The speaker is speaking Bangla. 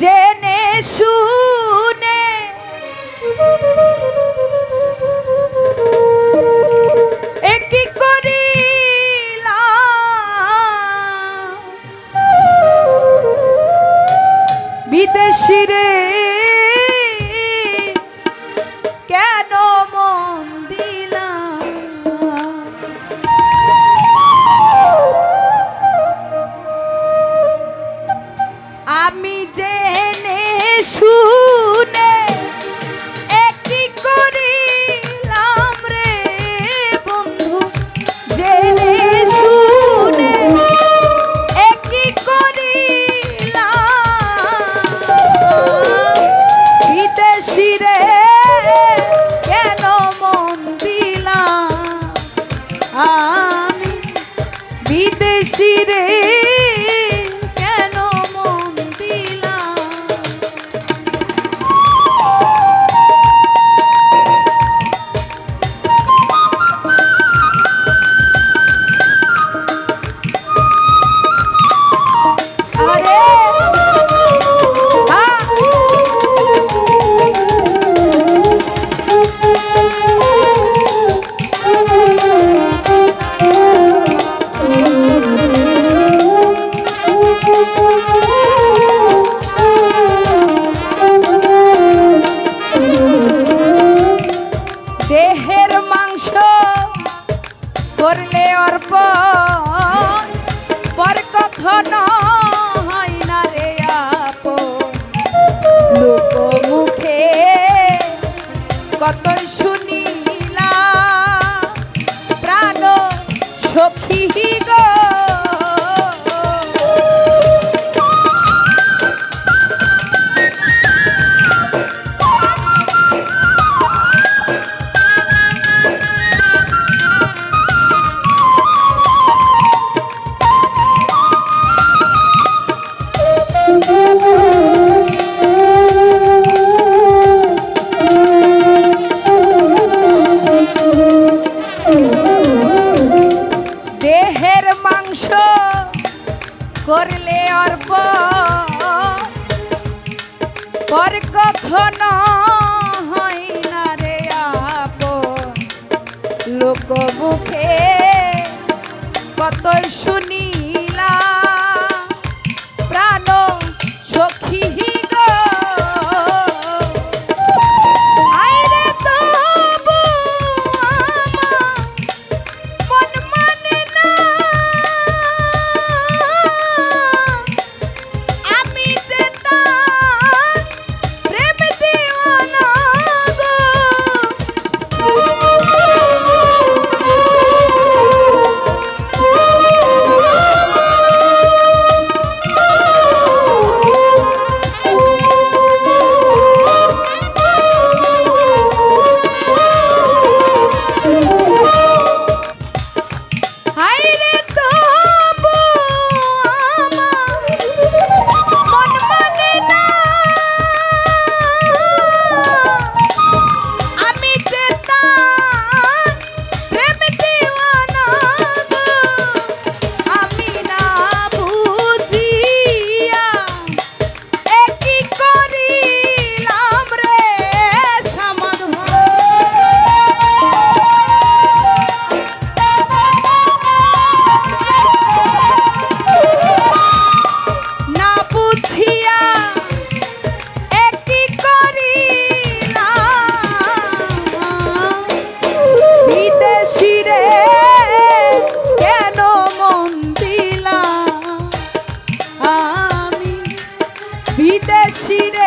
জেনে শুনে একই করিলাম। বিদেশি বিদেশি রে। দেহের মাংস করলে অর্প। পর কখনো হয় মুখে কত শুনিলা প্রাণ সখী করলে অর্প পর কখনো she did.